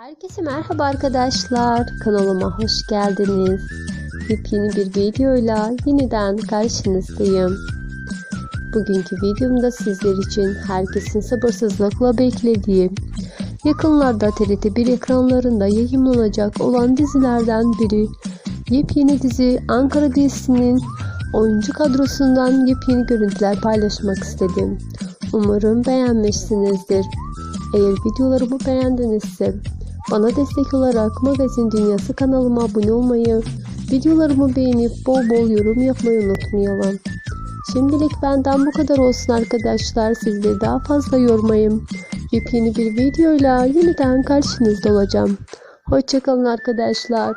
Herkese merhaba arkadaşlar. Kanalıma hoş geldiniz. Yepyeni bir videoyla yeniden karşınızdayım. Bugünkü videomda sizler için herkesin sabırsızlıkla beklediği, yakınlarda TRT 1 ekranlarında yayınlanacak olan dizilerden biri. Yepyeni dizi Ankara dizisinin oyuncu kadrosundan yepyeni görüntüler paylaşmak istedim. Umarım beğenmişsinizdir. Eğer videolarımı beğendinizse bana destek olarak Magazin Dünyası kanalıma abone olmayı, videolarımı beğenip bol bol yorum yapmayı unutmayalım. Şimdilik benden bu kadar olsun arkadaşlar. Sizleri daha fazla yormayayım. Yepyeni bir videoyla yeniden karşınızda olacağım. Hoşçakalın arkadaşlar.